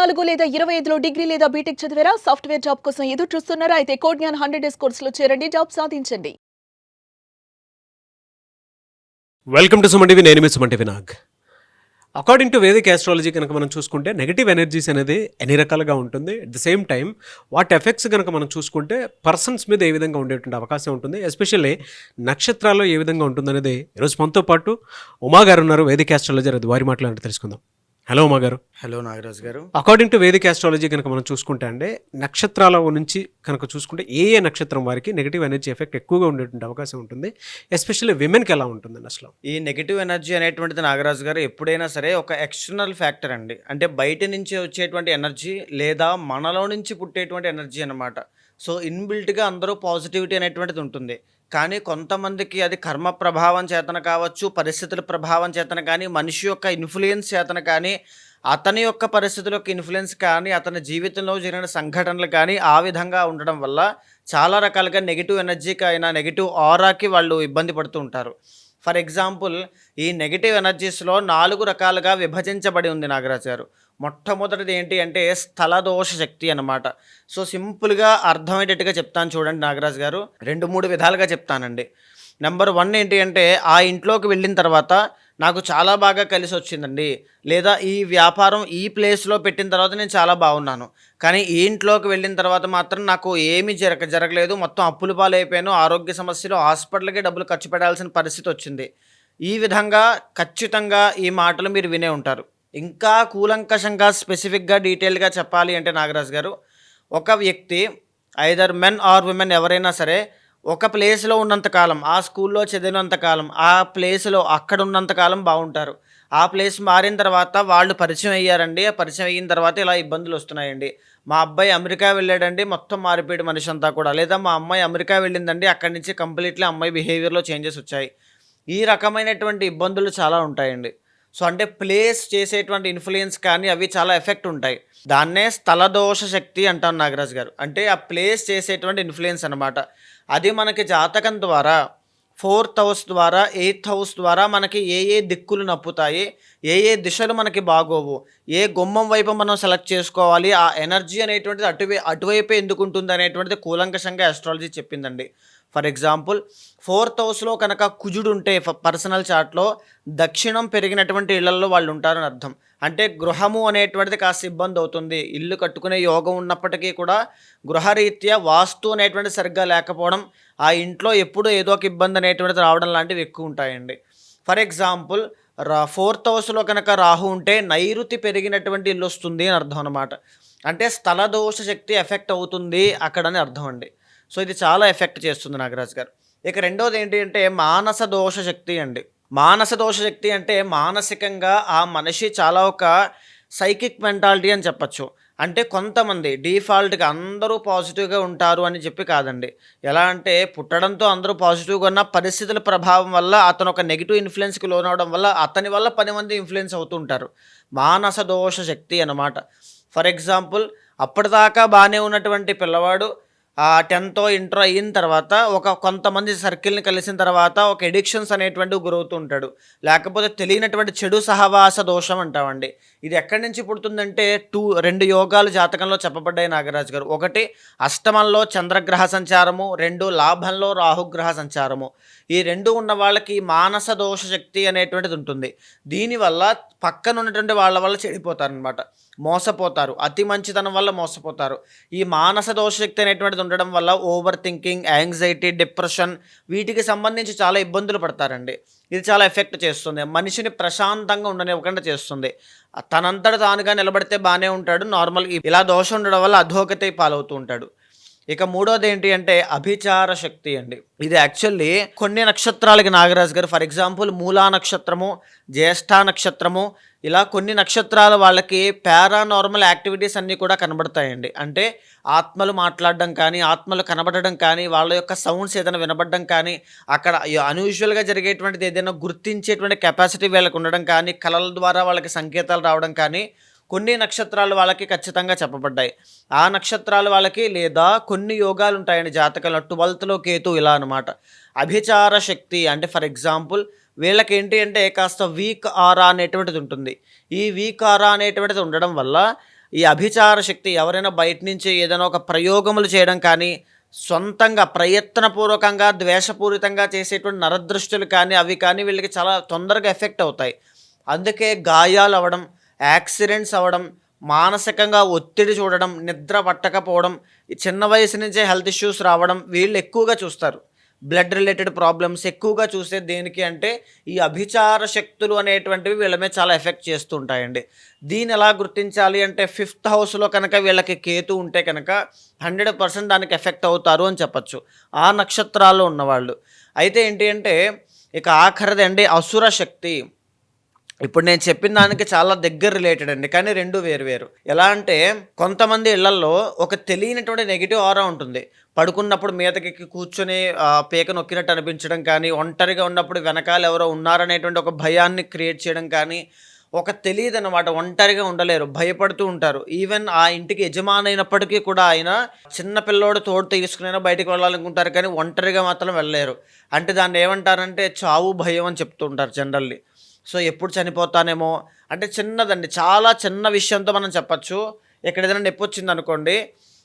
నాలుగు లేదా ఇరవై ఐదులో డిగ్రీ లేదా బీటెక్ చదివారా? సాఫ్ట్వేర్ జాబ్ కోసం ఎదురు చూస్తున్నారా? అయితే కోడ్ జ్ఞాన్ హండ్రెడ్ డేస్ కోర్సులో చేరండి. జాబ్ సాధించండి. వెల్కమ్ టు సుమంటివి నేను మీ Suman TV Nag. According to vedic astrology కనుక మనం చూసుకుంటే నెగిటివ్ ఎనర్జీస్ అనేది ఎన్ని రకాలుగా ఉంటుంది? అట్ ద సేమ్ టైం వాటి ఎఫెక్ట్స్ కనుక మనం చూసుకుంటే పర్సన్స్ మీద ఏ విధంగా ఉండేటువంటి అవకాశం ఉంటుంది? ఎస్పెషల్లీ నక్షత్రాల్లో ఏ విధంగా ఉంటుంది అనేది ఈరోజు మనతో పాటు ఉమా గారు ఉన్నారు. వేదిక ఆస్ట్రాలజర్ అది వారి మాట్లాడి తెలుసుకుందాం. హలో ఉమా గారు. హలో నాగరాజ్ గారు. అకార్డింగ్ టు వేదిక్ ఆస్ట్రాలజీ కనుక మనం చూసుకుంటే అంటే నక్షత్రాల నుంచి కనుక చూసుకుంటే ఏ ఏ నక్షత్రం వారికి నెగిటివ్ ఎనర్జీ ఎఫెక్ట్ ఎక్కువగా ఉండేటువంటి అవకాశం ఉంటుంది. ఎస్పెషల్లీ విమెన్కి ఎలా ఉంటుందండి అసలు? ఈ నెగిటివ్ ఎనర్జీ అనేటువంటిది నాగరాజు గారు ఎప్పుడైనా సరే ఒక ఎక్స్టర్నల్ ఫ్యాక్టర్ అండి. అంటే బయట నుంచి వచ్చేటువంటి ఎనర్జీ లేదా మనలో నుంచి పుట్టేటువంటి ఎనర్జీ అన్నమాట. సో ఇన్బిల్ట్గా అందరూ పాజిటివిటీ అనేటువంటిది ఉంటుంది. కానీ కొంతమందికి అది కర్మ ప్రభావం చేతన కావచ్చు పరిస్థితుల ప్రభావం చేతన కానీ మనిషి యొక్క ఇన్ఫ్లుయెన్స్ చేతన కానీ అతని యొక్క పరిస్థితుల యొక్క ఇన్ఫ్లుయెన్స్ కానీ అతని జీవితంలో జరిగిన సంఘటనలు కానీ ఆ విధంగా ఉండడం వల్ల చాలా రకాలుగా నెగిటివ్ ఎనర్జీకి అయినా నెగిటివ్ ఆరాకి వాళ్ళు ఇబ్బంది పడుతూ ఉంటారు. ఫర్ ఎగ్జాంపుల్ ఈ నెగిటివ్ ఎనర్జీస్లో నాలుగు రకాలుగా విభజించబడి ఉంది నాగరాజు గారు. మొట్టమొదటిది ఏంటి అంటే స్థలదోష శక్తి అన్నమాట. సో సింపుల్గా అర్థమయ్యేటట్టుగా చెప్తాను చూడండి నాగరాజు గారు. రెండు మూడు విధాలుగా చెప్తానండి. నెంబర్ వన్ ఏంటి అంటే ఆ ఇంట్లోకి వెళ్ళిన తర్వాత నాకు చాలా బాగా కలిసి వచ్చిందండి. లేదా ఈ వ్యాపారం ఈ ప్లేస్లో పెట్టిన తర్వాత నేను చాలా బాగున్నాను. కానీ ఈ ఇంట్లోకి వెళ్ళిన తర్వాత మాత్రం నాకు ఏమీ జరగ జరగలేదు. మొత్తం అప్పులు పాలైపోయాను. ఆరోగ్య సమస్యలు హాస్పిటల్కి డబ్బులు ఖర్చు పెట్టాల్సిన పరిస్థితి వచ్చింది. ఈ విధంగా ఖచ్చితంగా ఈ మాటలు మీరు వినే ఉంటారు. ఇంకా కూలంకషంగా స్పెసిఫిక్గా డీటెయిల్గా చెప్పాలి అంటే నాగరాజు గారు ఒక వ్యక్తి ఐదర్ మెన్ ఆర్ విమెన్ ఎవరైనా సరే ఒక ప్లేస్లో ఉన్నంతకాలం ఆ స్కూల్లో చదివినంతకాలం ఆ ప్లేస్లో అక్కడ ఉన్నంతకాలం బాగుంటారు. ఆ ప్లేస్ మారిన తర్వాత వాళ్ళు పరిచయం అయ్యారండి. ఆ పరిచయం అయిన తర్వాత ఇలా ఇబ్బందులు వస్తున్నాయండి. మా అబ్బాయి అమెరికా వెళ్ళాడండి మొత్తం మారిపోయాడు మనిషి అంతా కూడా. లేదా మా అమ్మాయి అమెరికా వెళ్ళిందండి అక్కడి నుంచి కంప్లీట్లీ అమ్మాయి బిహేవియర్లో చేంజెస్ వచ్చాయి. ఈ రకమైనటువంటి ఇబ్బందులు చాలా ఉంటాయండి. సో అంటే ప్లేస్ చేసేటువంటి ఇన్ఫ్లుయెన్స్ కానీ అవి చాలా ఎఫెక్ట్ ఉంటాయి. దాన్నే స్థలదోష శక్తి అంటాం నాగరాజ్ గారు. అంటే ఆ ప్లేస్ చేసేటువంటి ఇన్ఫ్లుయెన్స్ అనమాట అది మనకి జాతకం ద్వారా ఫోర్త్ హౌస్ ద్వారా ఎయిత్ హౌస్ ద్వారా మనకి ఏ ఏ దిక్కులు నప్పుతాయి ఏ ఏ దిశలు మనకి బాగోవు ఏ గుమ్మం వైపు మనం సెలెక్ట్ చేసుకోవాలి ఆ ఎనర్జీ అనేటువంటిది అటువై అటువైపే ఎందుకు ఉంటుంది అనేటువంటిది కూలంకషంగా ఆస్ట్రాలజీ చెప్పిందండి. ఫర్ ఎగ్జాంపుల్ ఫోర్త్ హౌస్లో కనుక కుజుడు ఉంటే పర్సనల్ చార్ట్లో దక్షిణం పెరిగినటువంటి ఇళ్ళలో వాళ్ళు ఉంటారని అర్థం. అంటే గృహము అనేటువంటిది కాస్త ఇబ్బంది అవుతుంది. ఇల్లు కట్టుకునే యోగం ఉన్నప్పటికీ కూడా గృహరీత్యా వాస్తు అనేటువంటిది సరిగ్గా లేకపోవడం ఆ ఇంట్లో ఎప్పుడూ ఏదో ఒక ఇబ్బంది అనేటువంటిది రావడం లాంటివి ఎక్కువ ఉంటాయండి. ఫర్ ఎగ్జాంపుల్ రా ఫోర్త్ హౌస్లో కనుక రాహు ఉంటే నైరుతి పెరిగినటువంటి ఇల్లు వస్తుంది అని అర్థం అనమాట అంటే స్థల దోష శక్తి ఎఫెక్ట్ అవుతుంది అక్కడని అర్థం అండి. సో ఇది చాలా ఎఫెక్ట్ చేస్తుంది నాగరాజ్ గారు. ఇక రెండోది ఏంటి అంటే మానస దోష శక్తి అండి. మానస దోష శక్తి అంటే మానసికంగా ఆ మనిషి చాలా ఒక సైకిక్ మెంటాలిటీ అని చెప్పచ్చు. అంటే కొంతమంది డిఫాల్ట్గా అందరూ పాజిటివ్గా ఉంటారు అని చెప్పి కాదండి. ఎలా అంటే పుట్టడంతో అందరూ పాజిటివ్గా ఉన్న పరిస్థితుల ప్రభావం వల్ల అతను ఒక నెగిటివ్ ఇన్ఫ్లుయెన్స్కి లోనవడం వల్ల అతని వల్ల పది మంది ఇన్ఫ్లుయెన్స్ అవుతుంటారు మానస దోష శక్తి అన్నమాట. ఫర్ ఎగ్జాంపుల్ అప్పటిదాకా బాగానే ఉన్నటువంటి పిల్లవాడు టెన్త్ ఇంటర్ అయిన తర్వాత ఒక కొంతమంది సర్కిల్ని కలిసిన తర్వాత ఒక ఎడిక్షన్స్ అనేటువంటివి గురవుతూ ఉంటాడు. లేకపోతే తెలియనటువంటి చెడు సహవాస దోషం అంటామండి. ఇది ఎక్కడి నుంచి పుడుతుందంటే టూ రెండు యోగాలు జాతకంలో చెప్పబడ్డాయి నాగరాజు గారు. ఒకటి అష్టమంలో చంద్రగ్రహ సంచారము. రెండు లాభంలో రాహుగ్రహ సంచారము. ఈ రెండు ఉన్న వాళ్ళకి మానస దోష శక్తి అనేటువంటిది ఉంటుంది. దీనివల్ల పక్కన ఉన్నటువంటి వాళ్ళ వల్ల చెడిపోతారనమాట. మోసపోతారు. అతి మంచితనం వల్ల మోసపోతారు. ఈ మానస దోష శక్తి అనేటువంటిది ఉండడం వల్ల ఓవర్ థింకింగ్ యాంగ్జైటీ డిప్రెషన్ వీటికి సంబంధించి చాలా ఇబ్బందులు పడతారండి. ఇది చాలా ఎఫెక్ట్ చేస్తుంది. మనిషిని ప్రశాంతంగా ఉండనివ్వకుండా చేస్తుంది. తనంతట తానుగా నిలబడితే బాగానే ఉంటాడు. నార్మల్ ఇలా దోషం ఉండడం వల్ల అధోగతి పాలవుతూ ఉంటాడు. ఇక మూడోది ఏంటి అంటే అభిచార శక్తి అండి. ఇది యాక్చువల్లీ కొన్ని నక్షత్రాలకి నాగరాజు గారు ఫర్ ఎగ్జాంపుల్ మూలా నక్షత్రము జ్యేష్ఠ నక్షత్రము ఇలా కొన్ని నక్షత్రాల వాళ్ళకి పారానార్మల్ యాక్టివిటీస్ అన్నీ కూడా కనబడతాయండి. అంటే ఆత్మలు మాట్లాడడం కానీ ఆత్మలు కనబడడం కానీ వాళ్ళ యొక్క సౌండ్స్ ఏదైనా వినబడడం కానీ అక్కడ అన్యూజువల్గా జరిగేటువంటిది ఏదైనా గుర్తించేటువంటి కెపాసిటీ వీళ్ళకి ఉండడం కానీ కళల ద్వారా వాళ్ళకి సంకేతాలు రావడం కానీ కొన్ని నక్షత్రాలు వాళ్ళకి ఖచ్చితంగా చెప్పబడ్డాయి. ఆ నక్షత్రాలు వాళ్ళకి లేదా కొన్ని యోగాలు ఉంటాయండి జాతకంలో ట్వెల్త్లో కేతు ఇలా అనమాట అభిచార శక్తి అంటే ఫర్ ఎగ్జాంపుల్ వీళ్ళకి ఏంటి అంటే కాస్త వీక్ ఆరా అనేటువంటిది ఉంటుంది. ఈ వీక్ ఆరా అనేటువంటిది ఉండడం వల్ల ఈ అభిచార శక్తి ఎవరైనా బయట నుంచి ఏదైనా ఒక ప్రయోగములు చేయడం కానీ సొంతంగా ప్రయత్నపూర్వకంగా ద్వేషపూరితంగా చేసేటువంటి నరదృష్టులు కానీ అవి కానీ వీళ్ళకి చాలా తొందరగా ఎఫెక్ట్ అవుతాయి. అందుకే గాయాలు అవ్వడం యాక్సిడెంట్స్ అవ్వడం మానసికంగా ఒత్తిడి చూడడం నిద్ర పట్టకపోవడం చిన్న వయసు నుంచే హెల్త్ ఇష్యూస్ రావడం వీళ్ళు ఎక్కువగా చూస్తారు. బ్లడ్ రిలేటెడ్ ప్రాబ్లమ్స్ ఎక్కువగా చూసే దేనికి అంటే ఈ అభిచార శక్తులు అనేటువంటివి వీళ్ళ మీద చాలా ఎఫెక్ట్ చేస్తుంటాయండి. దీన్ని ఎలా గుర్తించాలి అంటే ఫిఫ్త్ హౌస్లో కనుక వీళ్ళకి కేతు ఉంటే కనుక హండ్రెడ్ పర్సెంట్ దానికి ఎఫెక్ట్ అవుతారు అని చెప్పచ్చు. ఆ నక్షత్రాల్లో ఉన్నవాళ్ళు. అయితే ఏంటి అంటే ఇక ఆఖరిది అండి అసుర శక్తి. ఇప్పుడు నేను చెప్పిన దానికి చాలా దగ్గర రిలేటెడ్ అండి కానీ రెండు వేరు వేరు. ఎలా అంటే కొంతమంది ఇళ్ళలో ఒక తెలియనటువంటి నెగిటివ్ ఆరా ఉంటుంది. పడుకున్నప్పుడు మీదకి కూర్చొని పేక పీక నొక్కినట్టు అనిపించడం కానీ ఒంటరిగా ఉన్నప్పుడు వెనకాల ఎవరో ఉన్నారనేటువంటి ఒక భయాన్ని క్రియేట్ చేయడం కానీ ఒక తెలియదు అనమాట ఒంటరిగా ఉండలేరు భయపడుతూ ఉంటారు. ఈవెన్ ఆ ఇంటికి యజమానైనప్పటికీ కూడా ఆయన చిన్న పిల్లోడు తోడు తీసుకునైనా బయటకు వెళ్ళాలనుకుంటారు కానీ ఒంటరిగా మాత్రం వెళ్ళలేరు. అంటే దాన్ని ఏమంటారంటే చావు భయం అని చెప్తూ ఉంటారు జనరల్లీ సో ఎప్పుడు చనిపోతానేమో అంటే చిన్నదండి. చాలా చిన్న విషయంతో మనం చెప్పచ్చు. ఎక్కడ ఏదైనా నొప్పి వచ్చింది అనుకోండి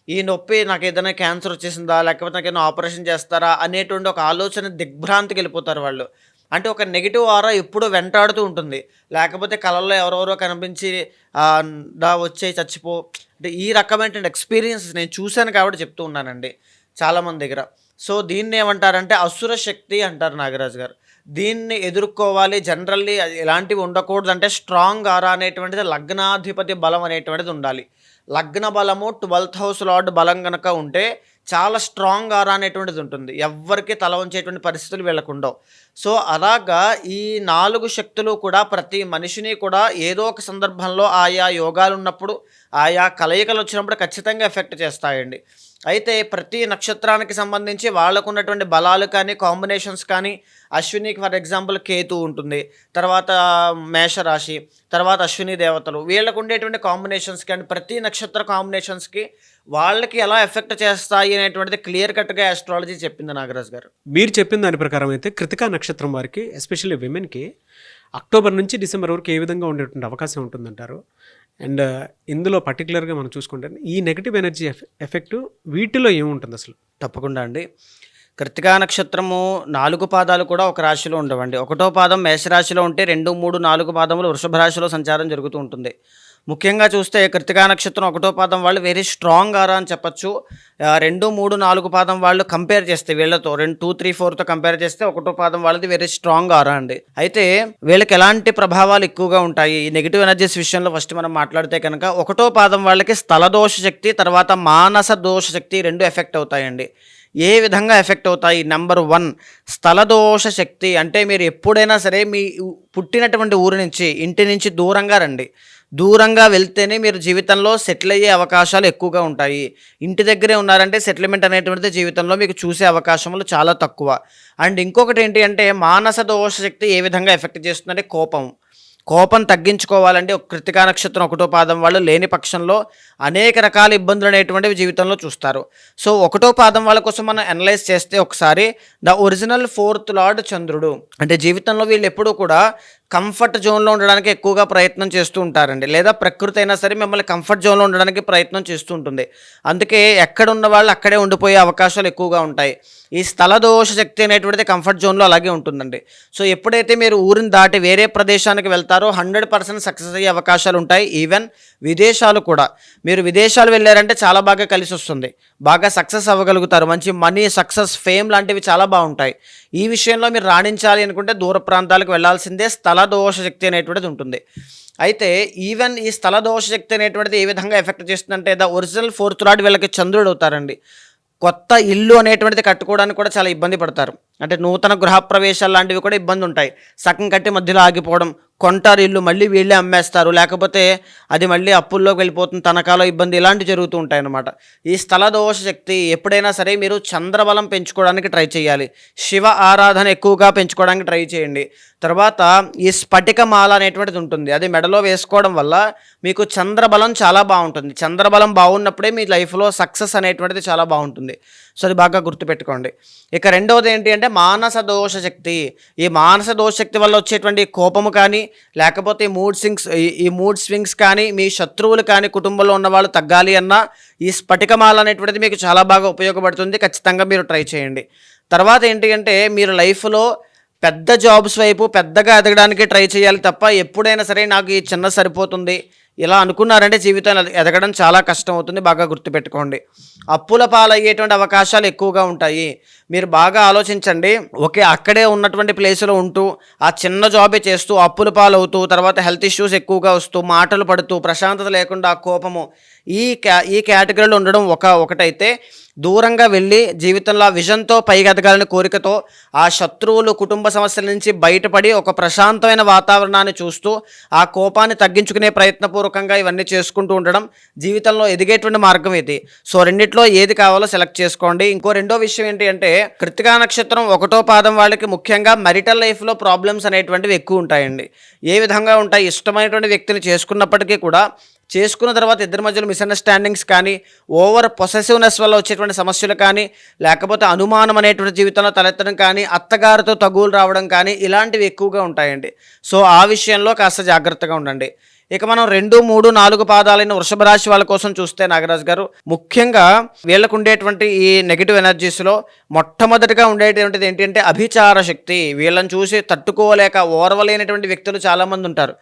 ఈ నొప్పి నాకు ఏదైనా క్యాన్సర్ వచ్చేసిందా లేకపోతే నాకు ఏదైనా ఆపరేషన్ చేస్తారా అనేటువంటి ఒక ఆలోచన దిగ్భ్రాంతికి వెళ్ళిపోతారు వాళ్ళు. అంటే ఒక నెగిటివ్ ఆరా ఎప్పుడూ వెంటాడుతూ ఉంటుంది. లేకపోతే కళల్లో ఎవరెవరో కనిపించి దా వచ్చే చచ్చిపో. అంటే ఈ రకమైనటువంటి ఎక్స్పీరియన్స్ నేను చూశాను కాబట్టి చెప్తూ ఉన్నానండి. చాలామంది దగ్గర. సో దీన్ని ఏమంటారంటే అసుర శక్తి అంటారు నాగరాజు గారు. దీన్ని ఎదుర్కోవాలి. జనరల్లీ ఇలాంటివి ఎలాంటివి ఉండకూడదు అంటే స్ట్రాంగ్ ఆరా అనేటువంటిది లగ్నాధిపతి బలం అనేటువంటిది ఉండాలి. లగ్న బలము ట్వెల్త్ హౌస్ లార్డ్ బలం కనుక ఉంటే చాలా స్ట్రాంగ్ ఆరా అనేటువంటిది ఉంటుంది. ఎవ్వరికి తల ఉంచేటువంటి పరిస్థితులు వీళ్ళకుండవు సో అలాగా ఈ నాలుగు శక్తులు కూడా ప్రతి మనిషిని కూడా ఏదో ఒక సందర్భంలో ఆయా యోగాలు ఉన్నప్పుడు ఆయా కలయికలు వచ్చినప్పుడు ఖచ్చితంగా ఎఫెక్ట్ చేస్తాయండి. అయితే ప్రతి నక్షత్రానికి సంబంధించి వాళ్ళకు ఉన్నటువంటి బలాలు కానీ కాంబినేషన్స్ కానీ అశ్వినికి ఫర్ ఎగ్జాంపుల్ కేతు ఉంటుంది. తర్వాత మేషరాశి తర్వాత అశ్విని దేవతలు. వీళ్ళకు ఉండేటువంటి కాంబినేషన్స్ కానీ ప్రతి నక్షత్ర కాంబినేషన్స్కి వాళ్ళకి ఎలా ఎఫెక్ట్ చేస్తాయి అనేటువంటిది క్లియర్ కట్గా ఆస్ట్రాలజీ చెప్పింది నాగరాజ్ గారు. మీరు చెప్పిన దాని ప్రకారం అయితే కృతికా నక్షత్రం వారికి ఎస్పెషల్లీ విమెన్కి అక్టోబర్ నుంచి డిసెంబర్ వరకు ఏ విధంగా ఉండేటువంటి అవకాశం ఉంటుందంటారు? అండ్ uh, ఇందులో పర్టికులర్గా మనం చూసుకుంటే ఈ నెగిటివ్ ఎనర్జీ ఎఫెక్ట్ వీటిలో ఏముంటుంది అసలు? తప్పకుండా అండి. కృతికా నక్షత్రము నాలుగు పాదాలు కూడా ఒక రాశిలో ఉండవండి. ఒకటో పాదం మేషరాశిలో ఉంటే రెండు మూడు నాలుగు పాదములు వృషభ రాశిలో సంచారం జరుగుతూ ఉంటుంది. ముఖ్యంగా చూస్తే కృతికా నక్షత్రం ఒకటో పాదం వాళ్ళు వెరీ స్ట్రాంగ్ ఆరా అని చెప్పచ్చు. రెండు మూడు నాలుగు పాదం వాళ్ళు కంపేర్ చేస్తే వీళ్ళతో రెండు టూ త్రీ ఫోర్తో కంపేర్ చేస్తే ఒకటో పాదం వాళ్ళది వెరీ స్ట్రాంగ్ ఆరా అండి. అయితే వీళ్ళకి ఎలాంటి ప్రభావాలు ఎక్కువగా ఉంటాయి? ఈ నెగిటివ్ ఎనర్జీస్ విషయంలో ఫస్ట్ మనం మాట్లాడితే కనుక ఒకటో పాదం వాళ్ళకి స్థల దోష శక్తి తర్వాత మానస దోష శక్తి రెండు ఎఫెక్ట్ అవుతాయండి. ఏ విధంగా ఎఫెక్ట్ అవుతాయి? నెంబర్ వన్ స్థలదోష శక్తి అంటే మీరు ఎప్పుడైనా సరే మీ పుట్టినటువంటి ఊరి నుంచి ఇంటి నుంచి దూరంగా రండి. దూరంగా వెళ్తేనే మీరు జీవితంలో సెటిల్ అయ్యే అవకాశాలు ఎక్కువగా ఉంటాయి. ఇంటి దగ్గరే ఉన్నారంటే సెటిల్మెంట్ అనేటువంటిది జీవితంలో మీకు చూసే అవకాశములు చాలా తక్కువ. అండ్ ఇంకొకటి ఏంటి అంటే మానస దోష శక్తి ఏ విధంగా ఎఫెక్ట్ చేస్తుందంటే కోపం. కోపం తగ్గించుకోవాలంటే ఒక కృతికా నక్షత్రం ఒకటో పాదం వాళ్ళు లేని పక్షంలో అనేక రకాల ఇబ్బందులు అనేటువంటివి జీవితంలో చూస్తారు. సో ఒకటో పాదం వాళ్ళ కోసం మనం అనలైజ్ చేస్తే ఒకసారి ద ఒరిజినల్ ఫోర్త్ లార్డ్ చంద్రుడు. అంటే జీవితంలో వీళ్ళు ఎప్పుడూ కూడా కంఫర్ట్ జోన్లో ఉండడానికి ఎక్కువగా ప్రయత్నం చేస్తూ ఉంటారండి. లేదా ప్రకృతి అయినా సరే మిమ్మల్ని కంఫర్ట్ జోన్లో ఉండడానికి ప్రయత్నం చేస్తూ ఉంటుంది. అందుకే ఎక్కడ ఉన్న వాళ్ళు అక్కడే ఉండిపోయే అవకాశాలు ఎక్కువగా ఉంటాయి. ఈ స్థల దోష శక్తి అనేటువంటిది కంఫర్ట్ జోన్లో అలాగే ఉంటుందండి. సో ఎప్పుడైతే మీరు ఊరిని దాటి వేరే ప్రదేశానికి వెళ్తారో హండ్రెడ్ పర్సెంట్ సక్సెస్ అయ్యే అవకాశాలు ఉంటాయి. ఈవెన్ విదేశాలు కూడా. మీరు విదేశాలు వెళ్ళారంటే చాలా బాగా కలిసి వస్తుంది బాగా సక్సెస్ అవ్వగలుగుతారు. మంచి మనీ సక్సెస్ ఫేమ్ లాంటివి చాలా బాగుంటాయి. ఈ విషయంలో మీరు రాణించాలి అనుకుంటే దూర ప్రాంతాలకు వెళ్ళాల్సిందే స్థల దోష శక్తి అనేటువంటిది ఉంటుంది. అయితే ఈవెన్ ఈ స్థల దోష శక్తి అనేటువంటిది ఏ విధంగా ఎఫెక్ట్ చేస్తుందంటే ద ఒరిజినల్ ఫోర్త్ రాడ్ వీళ్ళకి చంద్రుడు అవుతారండి. కొత్త ఇల్లు అనేటువంటిది కట్టుకోవడానికి కూడా చాలా ఇబ్బంది పడతారు. అంటే నూతన గృహప్రవేశాలు లాంటివి కూడా ఇబ్బంది ఉంటాయి. సగం కట్టి మధ్యలో ఆగిపోవడం కొంటారు ఇల్లు మళ్ళీ వీళ్ళే అమ్మేస్తారు. లేకపోతే అది మళ్ళీ అప్పుల్లోకి వెళ్ళిపోతుంది తనకాలో ఇబ్బంది ఇలాంటివి జరుగుతూ ఉంటాయి అన్నమాట ఈ స్థల దోష శక్తి ఎప్పుడైనా సరే మీరు చంద్రబలం పెంచుకోవడానికి ట్రై చేయాలి. శివ ఆరాధన ఎక్కువగా పెంచుకోవడానికి ట్రై చేయండి. తర్వాత ఈ స్ఫటిక మాల అనేటువంటిది ఉంటుంది. అది మెడలో వేసుకోవడం వల్ల మీకు చంద్రబలం చాలా బాగుంటుంది. చంద్రబలం బాగున్నప్పుడే మీ లైఫ్లో సక్సెస్ అనేటువంటిది చాలా బాగుంటుంది. సో అది బాగా గుర్తుపెట్టుకోండి. ఇక రెండవది ఏంటి అంటే మానస దోష శక్తి. ఈ మానస దోష శక్తి వల్ల వచ్చేటువంటి కోపము కానీ లేకపోతే ఈ మూడ్ స్వింగ్స్ ఈ మూడ్ స్వింగ్స్ కానీ మీ శత్రువులు కానీ కుటుంబంలో ఉన్న వాళ్ళు తగ్గాలి అన్నా ఈ స్ఫటికమాల అనేటువంటిది మీకు చాలా బాగా ఉపయోగపడుతుంది. ఖచ్చితంగా మీరు ట్రై చేయండి. తర్వాత ఏంటి అంటే మీరు లైఫ్లో పెద్ద జాబ్స్ వైపు పెద్దగా ఎదగడానికి ట్రై చేయాలి తప్ప ఎప్పుడైనా సరే నాకు ఈ చిన్న సరిపోతుంది. ఇలా అనుకున్నారంటే జీవితం ఎదగడం చాలా కష్టం అవుతుంది బాగా గుర్తుపెట్టుకోండి. అప్పుల పాలయ్యేటువంటి అవకాశాలు ఎక్కువగా ఉంటాయి. మీరు బాగా ఆలోచించండి. ఒకే అక్కడే ఉన్నటువంటి ప్లేస్లో ఉంటూ ఆ చిన్న జాబే చేస్తూ అప్పుల పాలవుతూ తర్వాత హెల్త్ ఇష్యూస్ ఎక్కువగా వస్తూ మాటలు పడుతూ ప్రశాంతత లేకుండా కోపము ఈ క్యా ఈ కేటగిరీలో ఉండడం ఒక ఒకటైతే దూరంగా వెళ్ళి జీవితంలో విజన్తో పైకి కోరికతో ఆ శత్రువులు కుటుంబ సమస్యల నుంచి బయటపడి ఒక ప్రశాంతమైన వాతావరణాన్ని చూస్తూ ఆ కోపాన్ని తగ్గించుకునే ప్రయత్నపూర్వకంగా ఇవన్నీ చేసుకుంటూ ఉండడం జీవితంలో ఎదిగేటువంటి మార్గం ఇది. సో రెండిట్లో ఏది కావాలో సెలెక్ట్ చేసుకోండి. ఇంకో రెండో విషయం ఏంటి అంటే కృతికా నక్షత్రం ఒకటో పాదం వాళ్ళకి ముఖ్యంగా మెరిటల్ లైఫ్లో ప్రాబ్లమ్స్ అనేటువంటివి ఎక్కువ ఉంటాయండి. ఏ విధంగా ఉంటాయి? ఇష్టమైనటువంటి వ్యక్తిని చేసుకున్నప్పటికీ కూడా చేసుకున్న తర్వాత ఇద్దరి మధ్యలో మిస్అండర్స్టాండింగ్స్ కానీ ఓవర్ పొసెసివ్నెస్ వల్ల వచ్చేటువంటి సమస్యలు కానీ లేకపోతే అనుమానం అనేటువంటి జీవితంలో తలెత్తడం కానీ అత్తగారితో తగులు రావడం కానీ ఇలాంటివి ఎక్కువగా ఉంటాయండి. సో ఆ విషయంలో కాస్త జాగ్రత్తగా ఉండండి. ఇక మనం రెండు మూడు నాలుగు పాదాలైన వృషభ రాశి వాళ్ళ కోసం చూస్తే నాగరాజ్ గారు ముఖ్యంగా వీళ్ళకు ఉండేటువంటి ఈ నెగిటివ్ ఎనర్జీస్లో మొట్టమొదటిగా ఉండేటువంటిది ఏంటంటే అభిచార శక్తి. వీళ్ళని చూసి తట్టుకోలేక ఓర్వలేనటువంటి వ్యక్తులు చాలామంది ఉంటారు.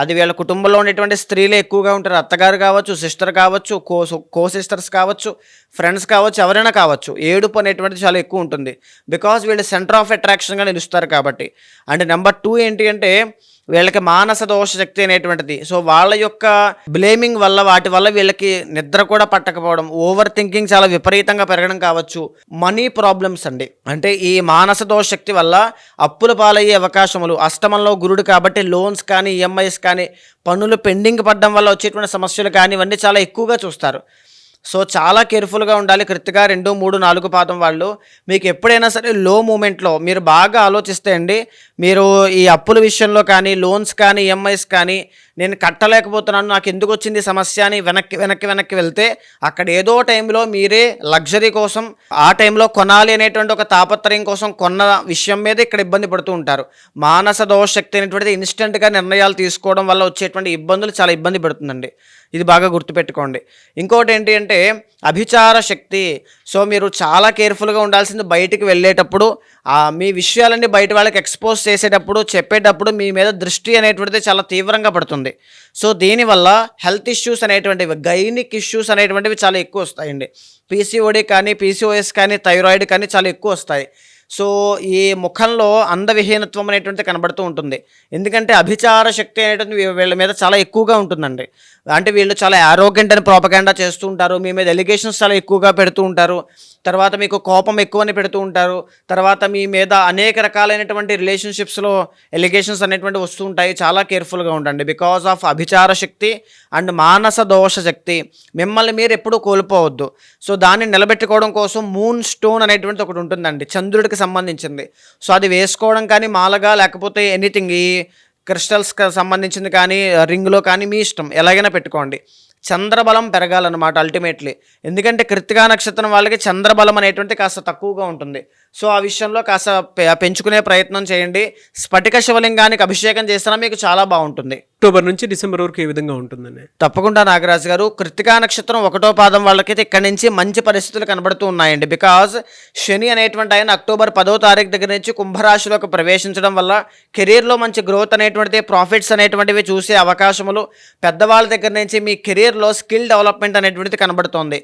అది వీళ్ళ కుటుంబంలో ఉండేటువంటి స్త్రీలే ఎక్కువగా ఉంటారు. అత్తగారు కావచ్చు సిస్టర్ కావచ్చు కో కో సిస్టర్స్ కావచ్చు ఫ్రెండ్స్ కావచ్చు ఎవరైనా కావచ్చు ఏడుపు అనేటువంటిది చాలా ఎక్కువ ఉంటుంది. బికాజ్ వీళ్ళు సెంటర్ ఆఫ్ అట్రాక్షన్గా నిలుస్తారు కాబట్టి. అండ్ నెంబర్ టూ ఏంటి అంటే వీళ్ళకి మానస దోష శక్తి అనేటువంటిది. సో వాళ్ళ యొక్క బ్లేమింగ్ వల్ల వాటి వల్ల వీళ్ళకి నిద్ర కూడా పట్టకపోవడం ఓవర్ థింకింగ్ చాలా విపరీతంగా పెరగడం కావచ్చు. మనీ ప్రాబ్లమ్స్ అండి. అంటే ఈ మానస దోష శక్తి వల్ల అప్పుల పాలయ్యే అవకాశములు అష్టమంలో గురుడు కాబట్టి లోన్స్ కానీ ఈఎంఐస్ కానీ పన్నులు పెండింగ్ పడడం వల్ల వచ్చేటువంటి సమస్యలు కానీ ఇవన్నీ చాలా ఎక్కువగా చూస్తారు. సో చాలా కేర్ఫుల్గా ఉండాలి. కృతిగా రెండు మూడు నాలుగు పాదం వాళ్ళు. మీకు ఎప్పుడైనా సరే లో మూమెంట్లో మీరు బాగా ఆలోచిస్తే అండి మీరు ఈ అప్పుల విషయంలో కానీ లోన్స్ కానీ ఈఎంఐస్ కానీ నేను కట్టలేకపోతున్నాను నాకు ఎందుకు వచ్చింది సమస్య అని వెనక్కి వెనక్కి వెనక్కి వెళ్తే అక్కడ ఏదో టైంలో మీరే లగ్జరీ కోసం ఆ టైంలో కొనాలి అనేటువంటి ఒక తాపత్రయం కోసం కొన్న విషయం మీద ఇక్కడ ఇబ్బంది పడుతూ ఉంటారు. మానస దోష శక్తి అనేటువంటిది ఇన్స్టెంట్గా నిర్ణయాలు తీసుకోవడం వల్ల వచ్చేటువంటి ఇబ్బందులు చాలా ఇబ్బంది పెడుతుందండి. ఇది బాగా గుర్తుపెట్టుకోండి. ఇంకోటి ఏంటి అంటే అభిచార శక్తి. సో మీరు చాలా కేర్ఫుల్గా ఉండాల్సింది బయటికి వెళ్ళేటప్పుడు మీ విషయాలన్నీ బయట వాళ్ళకి ఎక్స్పోజ్ చేసేటప్పుడు చెప్పేటప్పుడు మీ మీద దృష్టి అనేటువంటిది చాలా తీవ్రంగా పడుతుంది. సో దీనివల్ల హెల్త్ ఇష్యూస్ అనేటువంటివి గైనిక్ ఇష్యూస్ అనేటువంటివి చాలా ఎక్కువ వస్తాయండి. పీసీఓడి కానీ పీసీఓఎస్ కానీ థైరాయిడ్ కానీ చాలా ఎక్కువ వస్తాయి. సో ఈ ముఖంలో అందవిహీనత్వం అనేటువంటిది కనబడుతూ ఉంటుంది. ఎందుకంటే అభిచార శక్తి అనేటువంటి వీళ్ళ మీద చాలా ఎక్కువగా ఉంటుందండి. అంటే వీళ్ళు చాలా ఆరోగ్యంట్ అని ప్రాపగాండా చేస్తూ ఉంటారు. మీ మీద ఎలిగేషన్స్ చాలా ఎక్కువగా పెడుతూ ఉంటారు. తర్వాత మీకు కోపం ఎక్కువని పెడుతూ ఉంటారు. తర్వాత మీ మీద అనేక రకాలైనటువంటి రిలేషన్షిప్స్లో ఎలిగేషన్స్ అనేటువంటి వస్తూ ఉంటాయి. చాలా కేర్ఫుల్గా ఉండండి. బికాస్ ఆఫ్ అభిచార శక్తి అండ్ మానస దోష శక్తి మిమ్మల్ని మీరు ఎప్పుడూ కోల్పోవద్దు. సో దాన్ని నిలబెట్టుకోవడం కోసం మూన్ స్టోన్ అనేటువంటిది ఒకటి ఉంటుందండి. చంద్రుడికి సంబంధించింది. సో అది వేసుకోవడం కానీ మాలగా లేకపోతే ఎనీథింగ్ ఈ క్రిస్టల్స్కి సంబంధించింది కానీ రింగ్లో కానీ మీ ఇష్టం. ఎలాగైనా పెట్టుకోండి. చంద్రబలం పెరగాలన్నమాట అల్టిమేట్లీ ఎందుకంటే కృతికా నక్షత్రం వాళ్ళకి చంద్రబలం అనేటువంటి కాస్త తక్కువగా ఉంటుంది. సో ఆ విషయంలో కాస్త పెంచుకునే ప్రయత్నం చేయండి. స్ఫటిక శివలింగానికి అభిషేకం చేసినా మీకు చాలా బాగుంటుంది. అక్టోబర్ నుంచి డిసెంబర్ వరకు ఏ విధంగా ఉంటుందండి? తప్పకుండా నాగరాజు గారు కృతికా నక్షత్రం ఒకటో పాదం వాళ్ళకైతే ఇక్కడి నుంచి మంచి పరిస్థితులు కనబడుతూ ఉన్నాయండి. బికాజ్ శని అనేటువంటి ఆయన అక్టోబర్ పదో తారీఖు దగ్గర నుంచి కుంభరాశిలోకి ప్రవేశించడం వల్ల కెరీర్లో మంచి గ్రోత్ అనేటువంటిది ప్రాఫిట్స్ అనేటువంటివి చూసే అవకాశములు పెద్దవాళ్ళ దగ్గర నుంచి మీ కెరియర్లో స్కిల్ డెవలప్మెంట్ అనేటువంటిది కనబడుతోంది.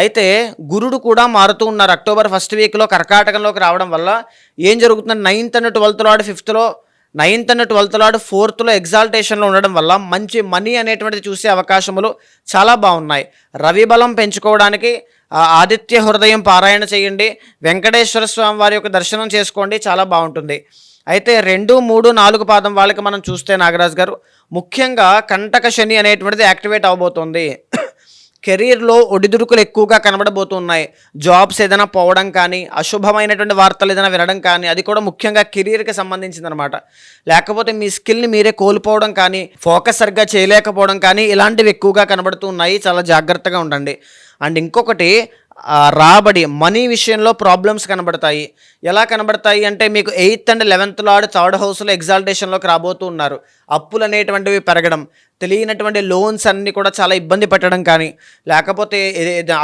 అయితే గురుడు కూడా మారుతూ ఉన్నారు. అక్టోబర్ ఫస్ట్ వీక్లో కర్కాటకంలోకి రావడం వల్ల ఏం జరుగుతుంది నైన్త్ అండ్ ట్వెల్త్ లాడు ఫిఫ్త్లో నైన్త్ అండ్ ట్వెల్త్ లాడు ఫోర్త్లో ఎగ్జాల్టేషన్లో ఉండడం వల్ల మంచి మనీ అనేటువంటిది చూసే అవకాశములు చాలా బాగున్నాయి. రవి బలం పెంచుకోవడానికి ఆదిత్య హృదయం పారాయణ చేయండి. వెంకటేశ్వర స్వామి వారి యొక్క దర్శనం చేసుకోండి. చాలా బాగుంటుంది. అయితే రెండు మూడు నాలుగు పాదం వాళ్ళకి మనం చూస్తే నాగరాజు గారు ముఖ్యంగా కంటక శని అనేటువంటిది యాక్టివేట్ అవబోతోంది. కెరీర్లో ఒడిదుడుకులు ఎక్కువగా కనబడబోతున్నాయి. జాబ్స్ ఏదైనా పోవడం కానీ అశుభమైనటువంటి వార్తలు ఏదైనా వినడం కానీ అది కూడా ముఖ్యంగా కెరీర్కి సంబంధించింది అనమాట లేకపోతే మీ స్కిల్ని మీరే కోల్పోవడం కానీ ఫోకస్ సరిగ్గా చేయలేకపోవడం కానీ ఇలాంటివి ఎక్కువగా కనబడుతూ ఉన్నాయి చాలా జాగ్రత్తగా ఉండండి. అండ్ ఇంకొకటి రాబడి మనీ విషయంలో ప్రాబ్లమ్స్ కనబడతాయి. ఎలా కనబడతాయి అంటే మీకు eighth and eleventh lord third హౌస్లో ఎగ్జాల్టేషన్లోకి రాబోతూ ఉన్నారు. అప్పులు అనేటువంటివి పెరగడం తెలియనటువంటి లోన్స్ అన్నీ కూడా చాలా ఇబ్బంది పెట్టడం కానీ లేకపోతే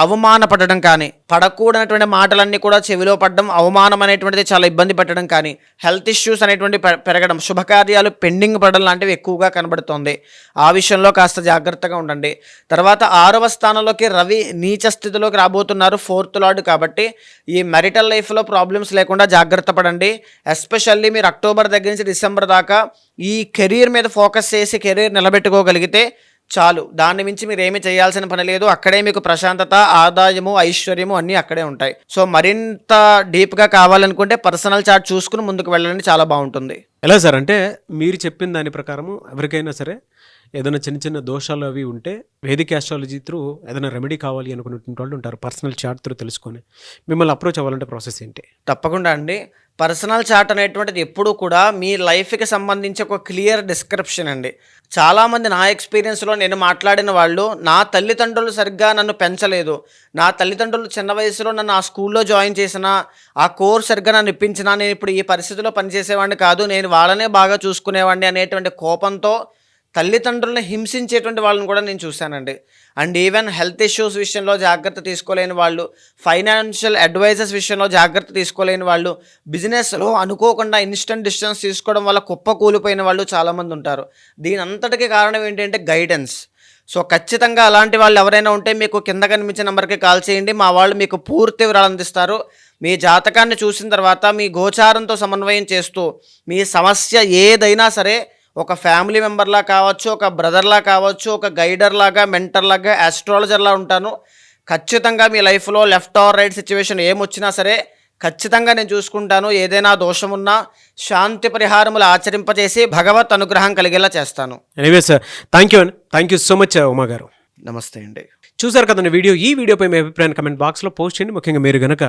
అవమాన పడడం అవమానపడడం కానీ పడకూడనటువంటి మాటలన్నీ కూడా చెవిలో పడడం అవమానం అనేటువంటిది చాలా ఇబ్బంది పెట్టడం కానీ హెల్త్ ఇష్యూస్ అనేటువంటి పెరగడం శుభకార్యాలు పెండింగ్ పడడం లాంటివి ఎక్కువగా కనబడుతోంది. ఆ విషయంలో కాస్త జాగ్రత్తగా ఉండండి. తర్వాత ఆరవ స్థానంలోకి రవి నీచ స్థితిలోకి రాబోతున్నారు ఫోర్త్ లార్డ్ కాబట్టి ఈ మెరిటల్ లైఫ్లో ప్రాబ్లమ్స్ లేకుండా జాగ్రత్త పడండి. ఎస్పెషల్లీ మీరు అక్టోబర్ దగ్గర నుంచి డిసెంబర్ దాకా ఈ కెరీర్ మీద ఫోకస్ చేసి కెరీర్ నిలబెట్టుకోగలిగితే చాలు. దాన్ని మించి మీరు ఏమి చేయాల్సిన పని లేదు. అక్కడే మీకు ప్రశాంతత ఆదాయము ఐశ్వర్యము అన్నీ అక్కడే ఉంటాయి. సో మరింత డీప్గా కావాలనుకుంటే పర్సనల్ చార్ట్ చూసుకుని ముందుకు వెళ్ళాలని చాలా బాగుంటుంది. ఎలా సార్? అంటే మీరు చెప్పిన దాని ప్రకారము ఎవరికైనా సరే ఏదైనా చిన్న చిన్న దోషాలు అవి ఉంటే వేదిక ఆస్ట్రాలజీ త్రూ ఏదైనా రెమెడీ కావాలి అనుకున్నటువంటి వాళ్ళు ఉంటారు. పర్సనల్ చార్ట్ త్రూ తెలుసుకొని మిమ్మల్ని అప్రోచ్ అవ్వాలంటే ప్రాసెస్ ఏంటి? తప్పకుండా అండి. పర్సనల్ చార్ట్ అనేటువంటిది ఎప్పుడూ కూడా మీ లైఫ్కి సంబంధించి ఒక క్లియర్ డిస్క్రిప్షన్ అండి. చాలామంది నా ఎక్స్పీరియన్స్లో నేను మాట్లాడిన వాళ్ళు నా తల్లిదండ్రులు సరిగ్గా నన్ను పెంచలేదు. నా తల్లిదండ్రులు చిన్న వయసులో నన్ను ఆ స్కూల్లో జాయిన్ చేసిన ఆ కోర్స్ సరిగ్గా నన్ను ఇప్పించినా నేను ఇప్పుడు ఈ పరిస్థితిలో పనిచేసేవాడిని కాదు. నేను వాళ్ళనే బాగా చూసుకునేవాడిని అనేటువంటి కోపంతో తల్లిదండ్రులను హింసించేటువంటి వాళ్ళని కూడా నేను చూశానండి. అండ్ ఈవెన్ హెల్త్ ఇష్యూస్ విషయంలో జాగ్రత్త తీసుకోలేని వాళ్ళు ఫైనాన్షియల్ అడ్వైజర్స్ విషయంలో జాగ్రత్త తీసుకోలేని వాళ్ళు బిజినెస్లో అనుకోకుండా ఇన్స్టెంట్ డిసిషన్స్ తీసుకోవడం వల్ల కుప్ప కూలిపోయిన వాళ్ళు చాలామంది ఉంటారు. దీని అంతటికి కారణం ఏంటంటే గైడెన్స్ సో ఖచ్చితంగా అలాంటి వాళ్ళు ఎవరైనా ఉంటే మీకు కింద కనిపించే నెంబర్కి కాల్ చేయండి. మా వాళ్ళు మీకు పూర్తి వివరాలు అందిస్తారు. మీ జాతకాన్ని చూసిన తర్వాత మీ గోచారంతో సమన్వయం చేస్తూ మీ సమస్య ఏదైనా సరే ఒక ఫ్యామిలీ మెంబర్లా కావచ్చు ఒక బ్రదర్లా కావచ్చు ఒక గైడర్ లాగా మెంటర్ లాగా ఆస్ట్రాలజర్లా ఉంటాను. ఖచ్చితంగా మీ లైఫ్లో లెఫ్ట్ ఆర్ రైట్ సిచ్యువేషన్ ఏమొచ్చినా సరే ఖచ్చితంగా నేను చూసుకుంటాను. ఏదైనా దోషం ఉన్నా శాంతి పరిహారములు ఆచరింపజేసి భగవత్ అనుగ్రహం కలిగేలా చేస్తాను. ఎనీవే సార్ థ్యాంక్ యూ అండి thank you so much Uma garu. నమస్తే అండి. చూసారు కదండి వీడియో? ఈ వీడియోపై మీ అభిప్రాయం కమెంట్ బాక్స్లో పోస్ట్ చేయండి. ముఖ్యంగా మీరు గనక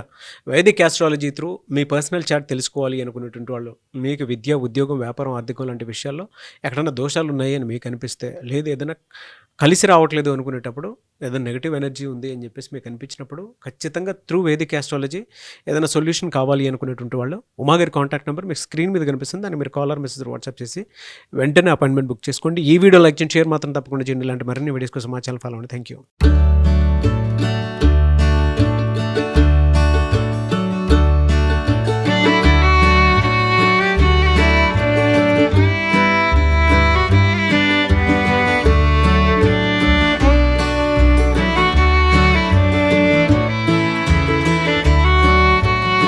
వైదిక్ ఆస్ట్రాలజీ త్రూ మీ పర్సనల్ చార్ట్ తెలుసుకోవాలి అనుకునేటువంటి వాళ్ళు మీకు విద్య ఉద్యోగం వ్యాపారం ఆర్థికం లాంటి విషయాల్లో ఎక్కడైనా దోషాలు ఉన్నాయి అని మీకు అనిపిస్తే లేదు ఏదైనా కలిసి రావట్లేదు అనుకునేటప్పుడు ఏదైనా నెగిటివ్ ఎనర్జీ ఉంది అని చెప్పేసి మీకు అనిపించినప్పుడు ఖచ్చితంగా త్రూ వేదిక్ ఆస్ట్రాలజీ ఏదైనా సొల్యూషన్ కావాలి అనుకునేటువంటి వాళ్ళు ఉమా గారి కాంటాక్ట్ నెంబర్ మీకు స్క్రీన్ మీద కనిపిస్తుంది. దాన్ని మీరు కాలర్ మెసేజ్ వాట్సాప్ చేసి వెంటనే అపాయింట్మెంట్ బుక్ చేసుకోండి. ఈ వీడియో లైక్ చేయండి షేర్ మాత్రం తప్పకుండా చేయండి. ఇలాంటి మరిన్ని వీడియోస్ కోసం మా ఛానల్ ఫాలో అవ్వండి. Thank you